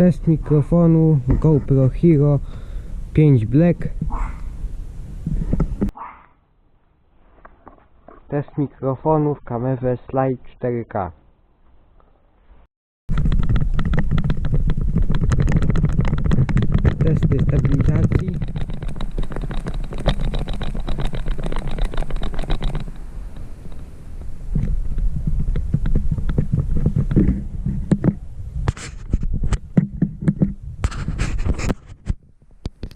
Test mikrofonu GoPro Hero 5 Black. Test mikrofonu w kamerze Slide 4K. Testy stabilizacji.